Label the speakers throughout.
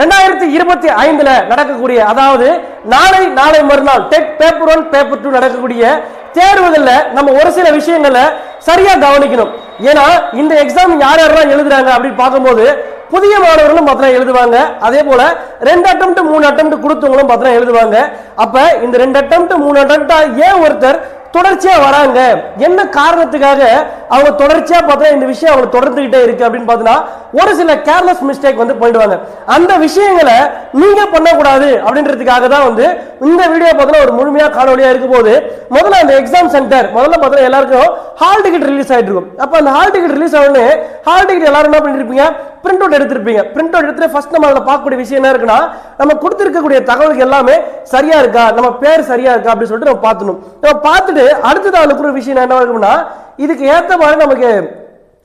Speaker 1: ரெண்டாயிரத்தி இருபத்தி ஐந்துல நடக்கக்கூடிய அதாவது நாளை நாளை மறுநாள் TET paper one paper two நடக்கக்கூடிய தேர்வுகளில் நம்ம ஒரு சில விஷயங்களை சரியா கவனிக்கணும். ஏன்னா இந்த எக்ஸாம் யார் யாரெல்லாம் எழுதுறாங்க அப்படின்னு பார்க்கும்போது புதிய மாணவர்களும் பார்த்தா எழுதுவாங்க. அதே போல ரெண்டு அட்டம் மூணு அட்டம் கொடுத்தவங்களும் பார்த்தா எழுதுவாங்க. அப்ப இந்த ரெண்டு அட்டம் மூணு அட்டம் ஏன் ஒருத்தர் தொடர்ச்சியா வராங்க. என்ன காரணத்துக்காக அவங்க தொடர்ச்சியா பார்த்தா இந்த விஷயம் அவங்க தொடர்ந்துகிட்டே இருக்கு அப்படின்னு பார்த்தீங்கன்னா ஒரு சில கேர்லெஸ் மிஸ்டேக் வந்து போயிடுவாங்க அந்த விஷயங்களை நீங்க பண்ணக்கூடாது அப்படின்றதுக்காக தான் வந்து இந்த வீடியோ பார்த்தீங்கன்னா ஒரு முழுமையா காணொலியா இருக்கும் போது முதல்ல அந்த எக்ஸாம் சென்டர் முதல்ல பார்த்தீங்கன்னா எல்லாருக்கும் ஹால் டிக்கெட் ரிலீஸ் ஆயிட்டு இருக்கும். அப்ப அந்த ஹால் டிக்கெட் ரிலீஸ் ஆகணும்னு ஹால் டிக்கெட் எல்லாரும் என்ன பண்ணிருப்பீங்க? பிரிண்ட் அவுட் எடுத்திருப்பீங்க. பிரிண்ட் அவுட் எடுத்து ஃபர்ஸ்ட் நம்ம அதில் பார்க்கக்கூடிய விஷயம் என்ன இருக்குன்னா நம்ம கொடுத்துருக்கக்கூடிய தகவல்கள் எல்லாமே சரியா இருக்கா? நம்ம பேர் சரியா இருக்கா? அப்படின்னு சொல்லிட்டு நம்ம பார்த்துணும் நம்ம பார்த்துட்டு அடுத்தது அதில் இருக்கிற விஷயம் என்ன இருக்கும்னா இதுக்கு ஏற்ற மாதிரி நமக்கு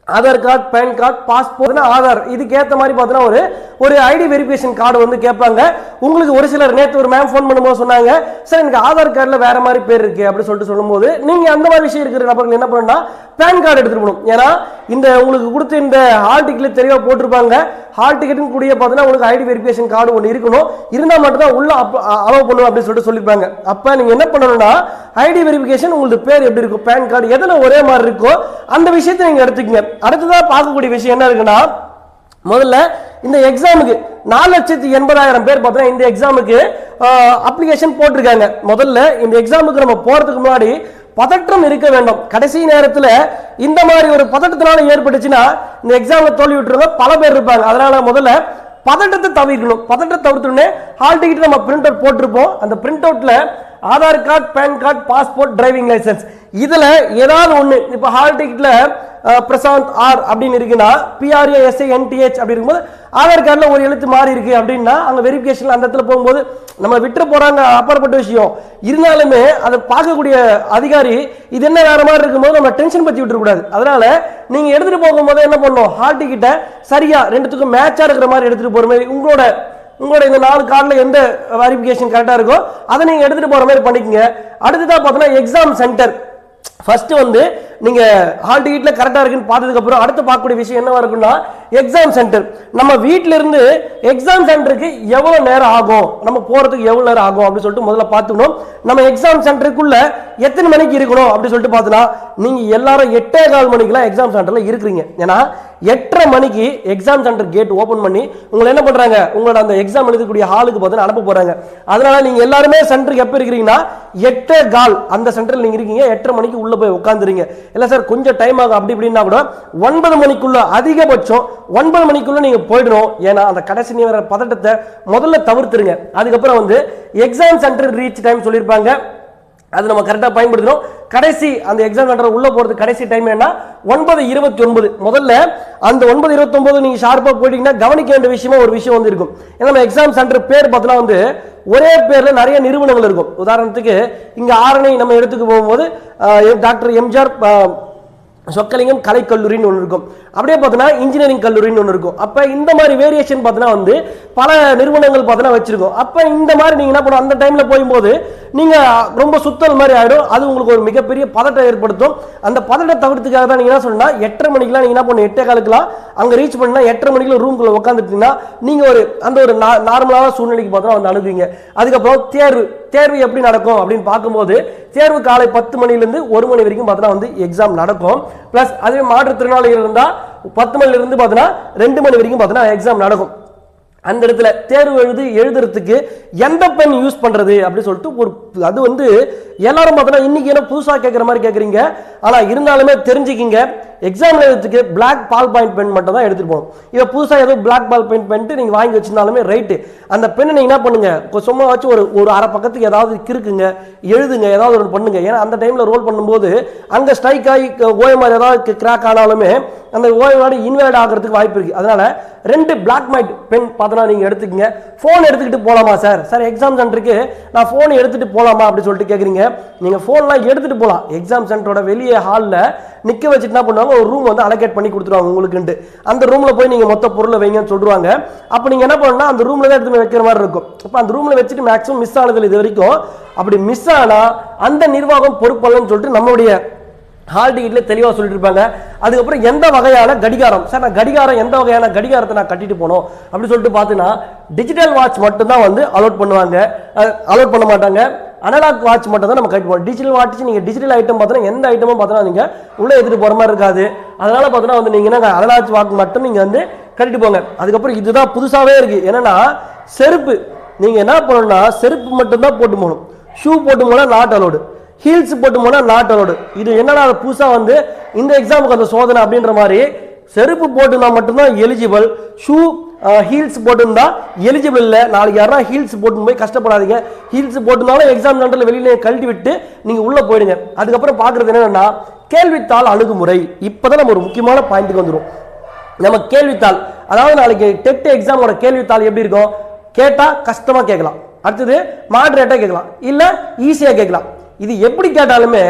Speaker 1: Aadhaar card PAN card passport Aadhaar இதுக்கு ஏற்ற மாதிரி பார்த்தீங்கன்னா ஒரு ஒரு ஐடி வெரிஃபிகேஷன் கார்டு வந்து கேட்பாங்க. உங்களுக்கு ஒரு சிலர் நேற்று ஒரு மேம் ஃபோன் பண்ணும்போது சொன்னாங்க சார் எனக்கு ஆதார் கார்டில் வேற மாதிரி பேர் இருக்கு அப்படின்னு சொல்லிட்டு சொல்லும்போது நீங்க அந்த மாதிரி விஷயம் இருக்கிற நபர்கள் என்ன பண்ணணும்னா பேன் கார்டு எடுத்துட்டு போகணும். ஏன்னா இந்த உங்களுக்கு கொடுத்த இந்த ஹால் டிக்கெட்ல தெளிவாக போட்டிருப்பாங்க. ஹால் டிக்கெட்டுன்னு கூடிய பார்த்தீங்கன்னா உங்களுக்கு ஐடி வெரிஃபிகேஷன் கார்டு ஒன்று இருக்கணும். இருந்தால் மட்டும் தான் உள்ள அலோவ் பண்ணும் அப்படின்னு சொல்லிட்டு சொல்லியிருப்பாங்க அப்போ நீங்கள் என்ன பண்ணணும்னா ஐடி வெரிஃபிகேஷன் உங்களுக்கு பேர் எப்படி இருக்கும் பேன் கார்டு எதில் ஒரே மாதிரி இருக்கோ அந்த விஷயத்தை நீங்கள் எடுத்துக்கங்க. அடுத்ததாக பார்க்கக்கூடிய விஷயம் என்ன இருக்குன்னா முதல்ல இந்த எக்ஸாமுக்கு நாலு லட்சத்தி எண்பதாயிரம் பேர் பார்த்தீங்கன்னா இந்த எக்ஸாமுக்கு அப்ளிகேஷன் போட்டிருக்காங்க. முதல்ல இந்த எக்ஸாமுக்கு நம்ம போகிறதுக்கு முன்னாடி பதற்றம் இருக்க வேண்டும். கடைசி நேரத்தில் இந்த மாதிரி ஒரு பதட்டத்தினால ஏற்பட்டுச்சுன்னா இந்த எக்ஸாமில் தோல்வி விட்டுருங்க பல பேர் இருப்பாங்க. அதனால முதல்ல பதட்டத்தை தவிர்க்கணும். பதட்டத்தை தவிர்த்துனே ஹால் டிக்கெட் நம்ம பிரிண்ட் அவுட் போட்டிருப்போம். அந்த print அவுட்ல Aadhaar card PAN card passport driving licence இதில் ஏதாவது ஒன்று இப்போ ஹால் டிக்கெட்டில் பிரசாந்த் ஆர் அப்படின்னு இருக்குன்னா பிஆர்ஏ எஸ்ஐ என்டிஹெச் அப்படி இருக்கும்போது ஆதார் கார்டில் ஒரு எழுத்து மாறி இருக்கு அப்படின்னா அங்கே வெரிஃபிகேஷன் அந்த இடத்துல போகும்போது நம்ம விட்டு போகிறாங்க அப்பாற்பட்ட விஷயம். இருந்தாலுமே அதை பார்க்கக்கூடிய அதிகாரி இது என்ன வேற மாதிரி இருக்கும்போது நம்ம டென்ஷன் பற்றி விட்டுறக்கூடாது. அதனால நீங்கள் எடுத்துகிட்டு போகும்போது என்ன பண்ணணும்? ஹால் டிக்கெட்டை சரியாக ரெண்டுத்துக்கும் மேட்சாக இருக்கிற மாதிரி எடுத்துகிட்டு போகிற மாதிரி உங்களோட உங்களோட இந்த நாலு கார்டில் எந்த வெரிஃபிகேஷன் கரெக்டாக இருக்கோ அதை நீங்கள் எடுத்துகிட்டு போகிற மாதிரி பண்ணிக்கங்க. அடுத்ததாக பார்த்தோன்னா எக்ஸாம் சென்டர் ஃபர்ஸ்ட் வந்து நீங்க ஹால் டிக்கெட்ல கரெக்டா இருக்குன்னு பார்த்ததுக்கு அப்புறம் அடுத்து பார்க்கக்கூடிய விஷயம் என்ன இருக்குன்னா எக்ஸாம் சென்டர் நம்ம வீட்ல இருந்து எக்ஸாம் சென்டருக்கு எவ்வளவு நேரம் ஆகும்? நம்ம போறதுக்கு எவ்வளவு நேரம் ஆகும்? அப்படின்னு சொல்லிட்டு முதல்ல பார்த்துக்கணும். நம்ம எக்ஸாம் சென்டருக்குள்ள எத்தனை மணிக்கு இருக்கணும்? அப்படின்னு சொல்லிட்டு பார்த்தோன்னா நீங்க எல்லாரும் எட்டே கால் மணிக்கெல்லாம் எக்ஸாம் சென்டர்ல இருக்கிறீங்க. ஏன்னா எட்டரை மணிக்கு எக்ஸாம் சென்டர் கேட் ஓப்பன் பண்ணி உங்களை என்ன பண்ணுறாங்க உங்களோட அந்த எக்ஸாம் எழுதக்கூடிய ஹாலுக்கு பார்த்தீங்கன்னா அனுப்ப போகிறாங்க அதனால் நீங்கள் எல்லாருமே சென்டருக்கு எப்போ இருக்கிறீங்கன்னா எட்டே கால் அந்த சென்டரில் நீங்கள் இருக்கீங்க. எட்டரை மணிக்கு உள்ளே போய் உட்காந்துருங்க இல்லை சார் கொஞ்சம் டைம் ஆகும். அப்படி இப்படின்னா கூட ஒன்பது மணிக்குள்ள அதிகபட்சம் ஒன்பது மணிக்குள்ள நீங்கள் போயிடணும். ஏன்னா அந்த கடைசி நேர பதட்டத்தை முதல்ல தவிர்த்துருங்க. அதுக்கப்புறம் வந்து எக்ஸாம் சென்டர் ரீச் டைம் சொல்லியிருப்பாங்க. அது நம்ம கரெக்டாக பயன்படுத்தணும் கடைசி அந்த எக்ஸாம் சென்டர் உள்ளே போகிறதுக்கு கடைசி டைம் என்ன ஒன்பது இருபத்தி ஒன்பது முதல்ல அந்த ஒன்பது இருபத்தொன்பது நீங்கள் ஷார்ப்பாக போயிட்டீங்கன்னா கவனிக்க வேண்டிய விஷயமா ஒரு விஷயம் வந்து இருக்கும் ஏன்னா நம்ம எக்ஸாம் சென்டர் பேர் பார்த்தோன்னா வந்து ஒரே பேரில் நிறைய நிறுவனங்கள் இருக்கும். உதாரணத்துக்கு இங்கே ஆரணை நம்ம எடுத்துக்கு போகும்போது டாக்டர் எம்ஜிஆர் சொக்கலிங்கம் கலைக்கல்லூரின்னு ஒன்று இருக்கும். அப்படியே பார்த்தோன்னா இன்ஜினியரிங் கல்லூரின்னு ஒன்று இருக்கும். அப்போ இந்த மாதிரி வேரியேஷன் பார்த்தோன்னா வந்து பல நிறுவனங்கள் பார்த்தோன்னா வச்சிருக்கோம். அப்போ இந்த மாதிரி நீங்கள் என்ன பண்ணும் அந்த டைமில் போகும்போது நீங்கள் ரொம்ப சுத்தல் மாதிரி ஆகிடும் அது உங்களுக்கு ஒரு மிகப்பெரிய பதட்டம் ஏற்படுத்தும். அந்த பதட்டம் தவிர்த்துக்காக தான் நீங்கள் என்ன சொல்லணும்னா எட்டரை மணிக்கெலாம் நீங்கள் என்ன பண்ணணும்? எட்டே காலுக்குலாம் அங்கே ரீச் பண்ணால் எட்டரை மணிக்குள்ள ரூம்குள்ளே உட்காந்துட்டீங்கன்னா நீங்கள் ஒரு அந்த ஒரு நார்மலான சூழ்நிலைக்கு பார்த்தோன்னா வந்து அணுகுவீங்க. அதுக்கப்புறம் தேர்வு தேர்வு எப்படி நடக்கும் அப்படின்னு பார்க்கும்போது தேர்வு காலை பத்து மணிலேருந்து ஒரு மணி வரைக்கும் பார்த்தோன்னா வந்து எக்ஸாம் நடக்கும். ப்ளஸ் அதுவே மாற்றுத்திறனாளிகள் இருந்தால் பத்து மணிலிருந்து பார்த்தீங்கன்னா ரெண்டு மணி வரைக்கும் பார்த்தோன்னா எக்ஸாம் நடக்கும். அந்த இடத்துல தேர்வு எழுதி எழுதுறதுக்கு எந்த பெண் யூஸ் பண்ணுறது அப்படின்னு சொல்லிட்டு ஒரு அது வந்து எல்லாரும் பார்த்தோன்னா இன்றைக்கி என்ன புதுசாக கேட்குற மாதிரி கேட்குறீங்க ஆனால் இருந்தாலுமே தெரிஞ்சுக்கிங்க. எக்ஸாம் எழுதுறதுக்கு பிளாக் பால் பாயிண்ட் பென் மட்டும் தான் எடுத்துகிட்டு போகணும். இதை புதுசாக ஏதோ பிளாக் பால் பெயிண்ட் பண்ணிட்டு நீங்கள் வாங்கி வச்சிருந்தாலுமே ரைட்டு அந்த பெண்ணை நீங்கள் என்ன பண்ணுங்க? சும்மா வச்சு ஒரு ஒரு அரை பக்கத்துக்கு ஏதாவது கிறுக்குங்க எழுதுங்க ஏதாவது ஒன்று பண்ணுங்க. ஏன்னா அந்த டைமில் ரோல் பண்ணும்போது அங்கே ஸ்ட்ரைக் ஆகி ஓயமாரி ஏதாவது கிராக் ஆனாலுமே அந்த ஓயமாரி இன்வைட் ஆகிறதுக்கு வாய்ப்பு இருக்குது அதனால் ரெண்டு பிளாக் மைட் பென் பார்த்தோன்னா நீங்கள் எடுத்துக்கங்க. ஃபோன் எடுத்துக்கிட்டு போகலாமா சார் சார் எக்ஸாம் சென்டருக்கு நான் ஃபோன் எடுத்துகிட்டு போகலாமா அப்படின்னு சொல்லிட்டு கேட்குறீங்க நீங்கள் ஃபோன்லாம் எடுத்துகிட்டு போகலாம் எக்ஸாம் சென்டரோட வெளியே ஹாலில் நிற்க வச்சுட்டு என்ன பண்ணுவாங்க? ஒரு ரூம் வந்து அலோகேட் பண்ணி கொடுத்துருவாங்க உங்களுக்குன்ட்டு. அந்த ரூமில் போய் நீங்கள் மொத்த பொருளை வைங்கன்னு சொல்லுவாங்க அப்போ நீங்கள் என்ன பண்ணணும்னா அந்த ரூமில் தான் எடுத்து வைக்கிற மாதிரி இருக்கும். அப்போ அந்த ரூமில் வச்சுட்டு மேக்ஸிமம் மிஸ் ஆனதில் இது வரைக்கும். அப்படி மிஸ் ஆனால் அந்த நிர்வாகம் பொறுப்பல்லன்னு சொல்லிட்டு நம்மளுடைய ஹால் டிக்கெட்ல தெளிவாக சொல்லிட்டு இருப்பாங்க. அதுக்கப்புறம் எந்த வகையான கடிகாரம்? சார் நான் கடிகாரம் எந்த வகையான கடிகாரத்தை நான் கட்டிட்டு போனோம்? அப்படின்னு சொல்லிட்டு பார்த்தீங்கன்னா டிஜிட்டல் வாட்ச் மட்டும்தான் வந்து அலோட் பண்ணுவாங்க. அலோட் பண்ண மாட்டாங்க. அனலாக் வாட்ச் மட்டும் தான் நம்ம கட்டி டிஜிட்டல் வாட்ச் நீங்கள் டிஜிட்டல் ஐட்டம் பார்த்தோன்னா எந்த ஐட்டமும் பார்த்தோன்னா நீங்கள் உள்ளே எடுத்துகிட்டு போகிற மாதிரி இருக்காது. அதனால் பார்த்தோன்னா வந்து நீங்கள் என்ன அனலாக் வாட்ச் மட்டும் நீங்கள் வந்து கட்டிட்டு போங்க. அதுக்கப்புறம் இதுதான் புதுசாகவே இருக்குது என்னென்னா செருப்பு. நீங்கள் என்ன பண்ணணும்னா செருப்பு மட்டும்தான் போட்டு போகணும். ஷூ போட்டு போனால் நாட் அலோடு ஹீல்ஸ் போட்டு போனால் நாட் அலோடு இது என்னன்னா அது புதுசாக வந்து இந்த எக்ஸாமுக்கு அந்த சோதனை அப்படின்ற மாதிரி செருப்பு போட்டுனா மட்டும்தான் எலிஜிபிள் ஷூ ஹீல்ஸ் போட்டிருந்தா எலிஜிபிள் இல்லை. நாளைக்கு யாரா ஹீல்ஸ் போட்டு போய் கஷ்டப்படாதீங்க. ஹீல்ஸ் போட்டுனாலும் எக்ஸாம் சென்டரில் வெளியில கழட்டி விட்டு நீங்கள் உள்ளே போயிடுங்க. அதுக்கப்புறம் பார்க்குறது என்னென்னா கேள்வித்தாள் அணுகுமுறை. இப்போ தான் நம்ம ஒரு முக்கியமான பாயிண்ட்டுக்கு வந்துடும் நம்ம கேள்வித்தாள் அதாவது நாளைக்கு டெட் எக்ஸாமோட கேள்வித்தாள் எப்படி இருக்கும்? கேட்டால் கஷ்டமாக கேட்கலாம். அடுத்தது மாட்ரேட்டாக கேட்கலாம். இல்லை ஈஸியாக கேட்கலாம். இது எப்படி கேட்டாலுமே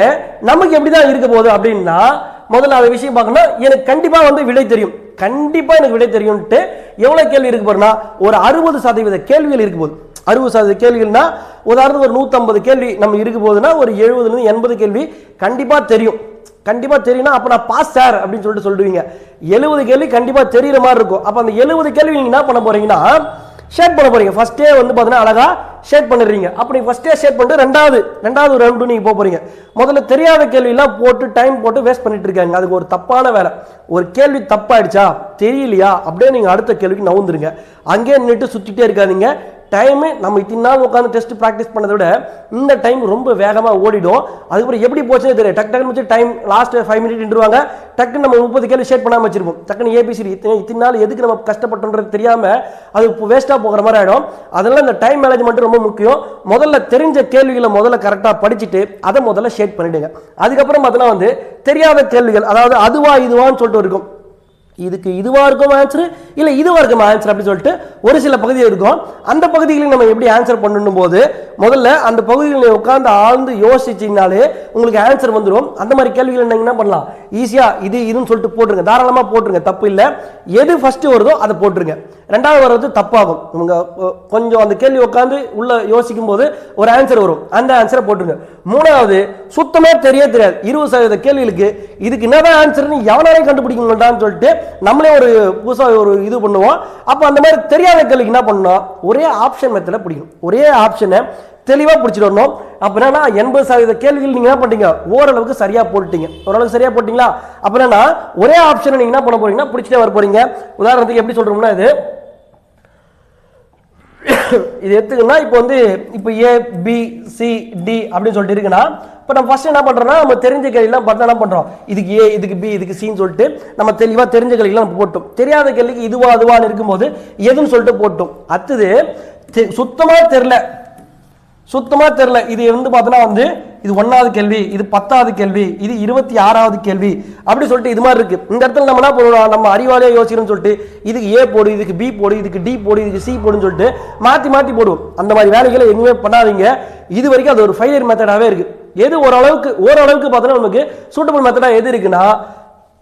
Speaker 1: நமக்கு எப்படி தான் இருக்க போகுது அப்படின்னா முதல்ல அந்த விஷயம் பார்க்கணும் எனக்கு கண்டிப்பாக வந்து விடை தெரியும். கண்டிப்பாக எனக்கு விடை தெரியும்ட்டு எவ்வளவு கேள்வி இருக்கு பாருன்னா ஒரு அறுபது சதவீத கேள்விகள் இருக்கு போது. அறுபது சதவீத கேள்விகள்னா உதாரணத்துக்கு ஒரு நூற்றம்பது கேள்வி நம்ம இருக்கு போதுன்னா ஒரு எழுபதுலேருந்து எண்பது கேள்வி கண்டிப்பா தெரியும். கண்டிப்பா தெரியும்னா அப்ப நான் பாஸ் சார் அப்படின்னு சொல்லிட்டு சொல்லுவீங்க. எழுபது கேள்வி கண்டிப்பா தெரியுற மாதிரி இருக்கும். அப்ப அந்த எழுபது கேள்வி நீங்க என்ன பண்ண போறீங்கன்னா ஷேட் பண்ண போறீங்க. ஃபர்ஸ்டே வந்து பார்த்தீங்கன்னா அழகா ஷேட் பண்ணிடுறீங்க. அப்படி ஃபர்ஸ்டே ஷேட் பண்ணிட்டு ரெண்டாவது ரெண்டாவது ரவுண்டு நீங்கள் போக போறீங்க. முதல்ல தெரியாத கேள்வியெல்லாம் போட்டு டைம் போட்டு வேஸ்ட் பண்ணிட்டு இருக்காங்க. அதுக்கு ஒரு தப்பான வேலை. ஒரு கேள்வி தப்பாயிடுச்சா? தெரியலையா? அப்படியே நீங்கள் அடுத்த கேள்விக்கு நவுந்துருங்க. அங்கேயே நின்றுட்டு சுற்றிட்டே இருக்காதீங்க. டைமு நம்ம இத்தனை நாள் உட்காந்து டெஸ்ட் ப்ராக்டிஸ் பண்ணதை விட இந்த டைம் ரொம்ப வேகமாக ஓடிடும். அதுக்கப்புறம் எப்படி போச்சுன்னு தெரியும் டக்கு டக்குன்னு வச்சு டைம் லாஸ்ட் ஃபைவ் மினிட் நின்றுவாங்க. டக்குன்னு நம்ம முப்பது கேள்வி ஷேட் பண்ணாமல் வச்சிருப்போம். டக்குன்னு ஏபிசிடி இத்தனை இத்தனை நாள் எதுக்கு நம்ம கஷ்டப்பட்டோன்றது தெரியாமல் அது வேஸ்ட்டாக போகிற மாதிரி ஆகிடும் அதனால இந்த டைம் மேனேஜ்மெண்ட் ரொம்ப முக்கியம். முதல்ல தெரிஞ்ச கேள்விகளை முதல்ல கரெக்டாக படிச்சுட்டு அதை முதல்ல ஷேட் பண்ணிவிடுங்க அதுக்கப்புறம் பார்த்தீங்கன்னா வந்து தெரியாத கேள்விகள் அதாவது அதுவா இதுவான்னு சொல்லிட்டு இருக்கும். இதுக்கு இதுவா இருக்கும் ஆன்சர் இல்ல இதுவா இருக்கும் ஆன்சர் அப்படின்னு சொல்லிட்டு ஒரு சில பகுதி இருக்கும் அந்த பகுதிகளில் நம்ம எப்படி ஆன்சர் பண்ணணும் போது முதல்ல அந்த பகுதிகளில் உட்கார்ந்து ஆழ்ந்து யோசிச்சீங்கனாலே உங்களுக்கு ஆன்சர் வந்துடும் அந்த மாதிரி கேள்விகள் நீங்க என்ன பண்ணலாம்? ஈஸியா இது இதுன்னு சொல்லிட்டு போட்டுருங்க. தாராளமா போட்டுருங்க. தப்பு இல்ல. எது ஃபர்ஸ்ட் வருதோ அதை போட்டுருங்க. ரெண்டாவது வர்றது தப்பாகும். உங்க கொஞ்சம் அந்த கேள்வி உட்காந்து உள்ள யோசிக்கும் போது ஒரு ஆன்சர் வரும். அந்த ஆன்சரை போட்டுருங்க. மூணாவது சுத்தமாக தெரிய தெரியாது. இருபது சதவீத கேள்விகளுக்கு இதுக்கு என்னதான் ஆன்சர்னு எவனாலையும் கண்டுபிடிக்க மாட்டான்னு சொல்லிட்டு நம்மளே ஒரு புதுசாக ஒரு இது பண்ணுவோம். அப்போ அந்த மாதிரி தெரியாத கேள்விக்கு என்ன பண்ணணும் ஒரே ஆப்ஷன் மெத்தில் பிடிக்கணும். ஒரே ஆப்ஷனை தெளிவாக பிடிச்சிட்டு வரணும். அப்போ என்னன்னா எண்பது சதவீத கேள்விகள் நீங்கள் என்ன பண்ணிட்டீங்க? ஓரளவுக்கு சரியாக போட்டுட்டீங்க. ஓரளவுக்கு சரியாக போட்டிங்களா? அப்போ என்னன்னா ஒரே ஆப்ஷனை நீங்கள் என்ன பண்ண போறீங்கன்னா பிடிச்சிட்டே வர போறீங்க உதாரணத்துக்கு எப்படி சொல்கிறோம்னா இது இது எடுத்துக்கணும்னா இப்போ வந்து இப்போ ஏ பி சி டி அப்படின்னு சொல்லிட்டு இருக்குன்னா இப்போ நம்ம ஃபஸ்ட் என்ன பண்ணுறோம்னா நம்ம தெரிஞ்ச கேள்விலாம் பார்த்தா என்ன பண்ணுறோம் இதுக்கு ஏ இதுக்கு பி இதுக்கு சின்னு சொல்லிட்டு நம்ம தெளிவாக தெரிஞ்ச கேள்விலாம் நம்ம போட்டோம். தெரியாத கேள்விக்கு இதுவா அதுவான்னு இருக்கும்போது எதுன்னு சொல்லிட்டு போட்டோம். அடுத்தது சுத்தமாக தெரில சுத்தமாக தெரில இது வந்து பார்த்தோன்னா வந்து இது ஒன்றாவது கேள்வி இது பத்தாவது கேள்வி இது இருபத்தி ஆறாவது கேள்வி அப்படி சொல்லிட்டு இது மாதிரி இருக்குது இந்த இடத்துல நம்ம என்ன பண்ணுவோம் நம்ம அறிவாளியாக யோசிக்கிறோம்னு சொல்லிட்டு இதுக்கு ஏ போடு இதுக்கு பி போடு இதுக்கு டி போடு இதுக்கு சி போடுன்னு சொல்லிட்டு மாற்றி மாற்றி போடுவோம். அந்த மாதிரி வேலைகளை எதுவுமே பண்ணாதீங்க. இது வரைக்கும் அது ஒரு ஃபைலியர் மெத்தடாகவே இருக்குது எது ஓரளவுக்கு ஓரளவுக்கு பார்த்தோன்னா நமக்கு சூட்டபிள் மெத்தடாக எது இருக்குன்னா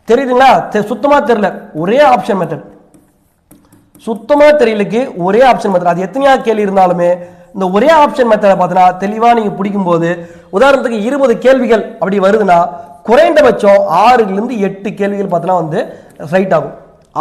Speaker 1: தெரியுதுங்களா? தெ- சுத்தமா தெரியல. ஒரே ஆப்ஷன் மெத்தட் சுத்தமாக தெரியலக்கு ஒரே ஆப்ஷன் மெத்தட் அது எத்தனையா கேள்வி இருந்தாலுமே இந்த ஒரே ஆப்ஷன் மெத்தடை பார்த்தீங்கன்னா தெளிவாக நீங்கள் பிடிக்கும்போது உதாரணத்துக்கு இருபது கேள்விகள் அப்படி வருதுன்னா குறைந்தபட்சம் ஆறுலேருந்து எட்டு கேள்விகள் பார்த்தீங்கன்னா வந்து ரைட் ஆகும்.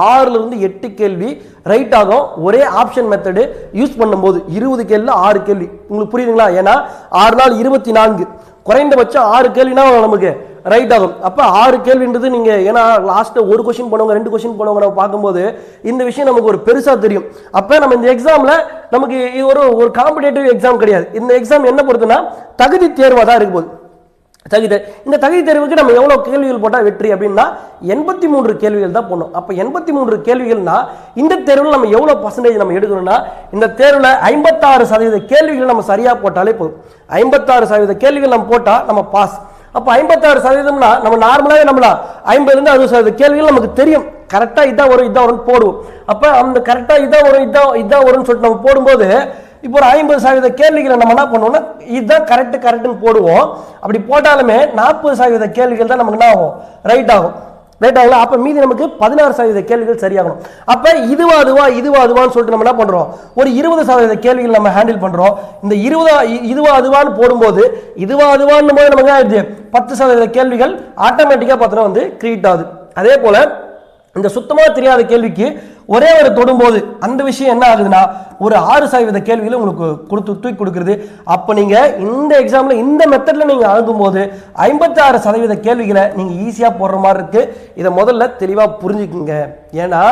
Speaker 1: ஆறுலேருந்து எட்டு கேள்வி ரைட் ஆகும். ஒரே ஆப்ஷன் மெத்தடு யூஸ் பண்ணும்போது இருபது கேள்வி ஆறு கேள்வி. உங்களுக்கு புரியுதுங்களா? ஏன்னா ஆறு நாள் இருபத்தி நான்கு. குறைந்தபட்சம் ஆறு கேள்வினா நமக்கு. ரைட் ஆகும். அப்போ ஆறு கேள்வின்றது நீங்கள் ஏன்னா லாஸ்ட்டு ஒரு கொஷின் போனவங்க ரெண்டு கொஸ்டின் பண்ணுவாங்க நம்ம பார்க்கும்போது இந்த விஷயம் நமக்கு ஒரு பெருசாக தெரியும். அப்போ நம்ம இந்த எக்ஸாமில் நமக்கு இது ஒரு ஒரு காம்படேட்டிவ் எக்ஸாம் கிடையாது. இந்த எக்ஸாம் என்ன பொறுத்துனா தகுதி தேர்வாக தான் இருக்கும் போது தகுதி இந்த தகுதி தேர்வுக்கு நம்ம எவ்வளோ கேள்விகள் போட்டால் வெற்றி அப்படின்னா எண்பத்தி மூன்று கேள்விகள் தான் போடணும். அப்போ எண்பத்தி மூன்று கேள்விகள்னா இந்த தேர்வில் நம்ம எவ்வளோ பர்சன்டேஜ் நம்ம எடுக்கணும்னா இந்த தேர்வில் ஐம்பத்தாறு சதவீத கேள்விகள் நம்ம சரியாக போட்டாலே போதும். ஐம்பத்தாறு சதவீத கேள்விகள் நம்ம போட்டால் நம்ம பாஸ் அப்போ ஐம்பத்தாறு சதவீதம்னா நம்ம நார்மலாகவே நம்மளா ஐம்பதுலேருந்து அறுபது சதவீத கேள்விகள் நமக்கு தெரியும். கரெக்டாக இதான் வரும் இதான் வரும்னு போடுவோம். அப்போ அந்த கரெக்டாக இதான் வரும் இதான் இதான் வரும்னு சொல்லிட்டு நம்ம போடும்போது இப்போ ஒரு ஐம்பது சதவீத கேள்விகளை நம்ம என்ன பண்ணுவோம்னா இதுதான் கரெக்ட் கரெக்டுன்னு போடுவோம். அப்படி போட்டாலுமே நாற்பது சதவீத கேள்விகள் தான் நமக்கு என்ன ஆகும்? ரைட் ஆகும். ரைட் ஆகல அப்போ மீதி நமக்கு பதினாறு சதவீத கேள்விகள் சரியாகணும். அப்போ இதுவா அதுவா இதுவா அதுவான்னு சொல்லிட்டு நம்ம என்ன பண்ணுறோம் ஒரு இருபது சதவீத கேள்விகள் நம்ம ஹேண்டில் பண்ணுறோம் இந்த இருபதா இதுவா அதுவான்னு போடும்போது இதுவா அதுவான்னு போது நமக்கு என்ன பத்து சதவீத கேள்விகள் ஆட்டோமேட்டிக்காக பார்த்தோன்னா வந்து கிரியேட் ஆகுது. அதே போல் இந்த சுத்தமாக தெரியாத கேள்விக்கு ஒரே ஒரு தொடும்போது அந்த விஷயம் என்ன ஆகுதுன்னா ஒரு ஆறு சதவீத கேள்வியில் உங்களுக்கு கொடுத்து தூக்கி கொடுக்குறது. அப்போ நீங்கள் இந்த எக்ஸாம்ல இந்த மெத்தடில் நீங்கள் அணுகும்போது ஐம்பத்தாறு சதவீத கேள்விகளை நீங்கள் ஈஸியாக போடுற மாதிரி இருக்குது இதை முதல்ல தெளிவாக புரிஞ்சுக்குங்க. ஏன்னா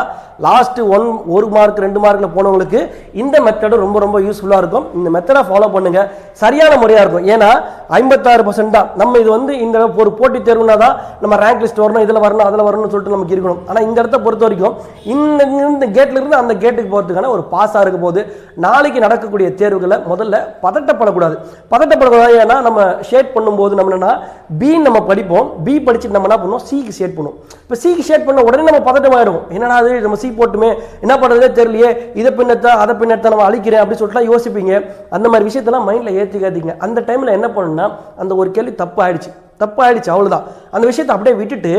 Speaker 1: லாஸ்ட்டு ஒன் ஒரு மார்க் ரெண்டு மார்க்கில் போனவங்களுக்கு இந்த மெத்தடு ரொம்ப ரொம்ப யூஸ்ஃபுல்லாக இருக்கும். இந்த மெத்தடை ஃபாலோ பண்ணுங்கள் சரியான முறையாக இருக்கும். ஏன்னா ஐம்பத்தாறு பர்சன்ட் தான். நம்ம இது வந்து இந்த ஒரு போட்டி தேர்வுனா தான் நம்ம ரேங்க் லிஸ்ட் வரணும் இதில் வரணும் அதில் வரணும்னு சொல்லிட்டு நமக்கு இருக்கணும். ஆனால் இந்த இடத்த பொறுத்த வரைக்கும் இந்த இந்த கேட்ல இருந்து அந்த கேட்டுக்கு போகிறதுக்கான ஒரு பாஸாக இருக்க போது நாளைக்கு நடக்கக்கூடிய தேர்வுகளை முதல்ல பதட்டப்படக்கூடாது. பதட்டப்படக்கூடாது ஏன்னா நம்ம ஷேட் பண்ணும்போது நம்ம என்னன்னா பி நம்ம படிப்போம். பி படிச்சுட்டு நம்ம என்ன பண்ணுவோம்? சிக்கு ஷேட் பண்ணுவோம். இப்போ சிக்கு ஷேட் பண்ண உடனே நம்ம பதட்டமாயிடும் என்னடா அது நம்ம சி போட்டுமே என்ன பண்ணுறதே தெரியலையே இதை பின்னத்தை அதை பின்னத்தை நம்ம அழிக்கிறேன் அப்படின்னு சொல்லிட்டுலாம் யோசிப்பீங்க. அந்த மாதிரி விஷயத்தெல்லாம் மைண்டில் ஏற்றிக்காதீங்க அந்த டைமில் என்ன பண்ணுன்னா அந்த ஒரு கேள்வி தப்பு ஆயிடுச்சு தப்பு ஆயிடுச்சு அவ்வளவுதான். அந்த விஷயத்தை அப்படியே விட்டுட்டு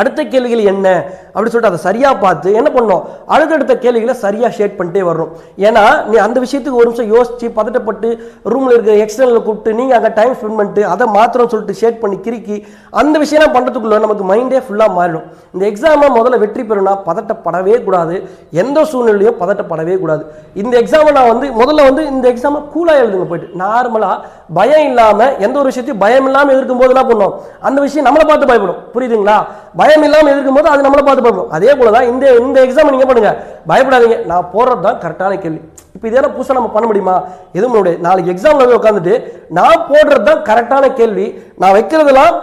Speaker 1: அடுத்த கேள்விகள் என்ன? அப்படி சொல்லிட்டு அதை சரியாக பார்த்து என்ன பண்ணோம் அடுத்தடுத்த கேள்விகளை சரியாக ஷேட் பண்ணிட்டே வரும் ஏன்னா நீ அந்த விஷயத்துக்கு ஒரு நிமிஷம் யோசிச்சு பதட்டப்பட்டு ரூமில் இருக்க எக்ஸ்டர்னலில் கூப்பிட்டு நீங்கள் அங்கே டைம் ஸ்பெண்ட் பண்ணிட்டு அதை மாத்திரம் சொல்லிட்டு ஷேட் பண்ணி கிறுக்கி அந்த விஷயம்லாம் பண்ணுறதுக்குள்ள நமக்கு மைண்டே ஃபுல்லாக மாறிடும். இந்த எக்ஸாமை முதல்ல வெற்றி பெறும்னா பதட்டப்படவே கூடாது. எந்த சூழ்நிலையும் பதட்டப்படவே கூடாது. இந்த எக்ஸாமை நான் வந்து முதல்ல வந்து இந்த எக்ஸாமை கூலாக எழுதுங்க போயிட்டு. நார்மலாக பயம் இல்லாமல் எந்த ஒரு விஷயத்தையும் பயம் இல்லாமல் எதிர்க்கும் போது என்ன பண்ணோம்? அந்த விஷயம் நம்மளை பார்த்து பயப்படும். புரியுதுங்களா? பயம் இல்லாமல் எதிர்க்கும் போது அது நம்மளை பார்த்து பார்ப்போம். அதே போல தான் இந்த இந்த எக்ஸாம் நீங்கள் பண்ணுங்கள் பயப்படாதீங்க. நான் போடுறது தான் கரெக்டான கேள்வி. இப்போ இதெல்லாம் புதுசாக நம்ம பண்ண முடியுமா? எதுவும் முடியாது நாளைக்கு எக்ஸாமில் போய் உட்காந்துட்டு நான் போடுறது தான் கரெக்டான கேள்வி. நான் வைக்கிறதெல்லாம்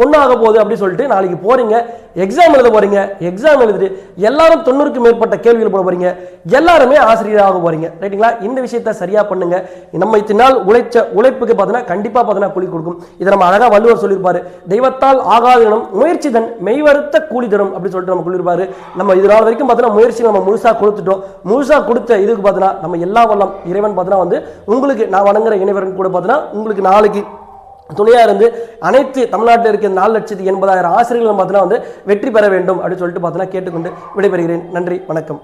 Speaker 1: பொண்ணாக போகுது அப்படின்னு சொல்லிட்டு நாளைக்கு போறீங்க எக்ஸாம் எழுத போறீங்க எக்ஸாம் எழுதிட்டு எல்லாரும் தொண்ணூறுக்கு மேற்பட்ட கேள்விகள் போட போறீங்க எல்லாருமே ஆசிரியராக போறீங்க. ரைட்டுங்களா இந்த விஷயத்த சரியா பண்ணுங்க. நம்ம இத்தனை நாள் உழைச்ச உழைப்புக்கு பார்த்தீங்கன்னா கண்டிப்பா பார்த்தீங்கன்னா கூலி கொடுக்கும். இதை நம்ம அழகா வள்ளுவர் சொல்லியிருப்பாரு. தெய்வத்தால் ஆகாதினம் முயற்சி தன் மெய்வருத்த கூலி தரும் அப்படின்னு சொல்லிட்டு நம்ம சொல்லியிருப்பாரு. நம்ம இது நாள் வரைக்கும் பார்த்தீங்கன்னா முயற்சி நம்ம முழுசா கொடுத்துட்டோம். முழுசா கொடுத்த இதுக்கு பார்த்தீங்கன்னா நம்ம எல்லா வல்லம் இறைவன் பார்த்தீங்கன்னா வந்து உங்களுக்கு நான் வணங்குற இணைவரன் கூட பார்த்தீங்கன்னா உங்களுக்கு நாளைக்கு துணையாக இருந்து அனைத்து தமிழ்நாட்டில் இருக்க நாலு லட்சத்தி எண்பதாயிரம் ஆசிரியர்களும் பார்த்தீங்கன்னா வந்து வெற்றி பெற வேண்டும் அப்படின்னு சொல்லிட்டு பார்த்தீங்கன்னா கேட்டுக்கொண்டு விடைபெறுகிறேன். நன்றி வணக்கம்.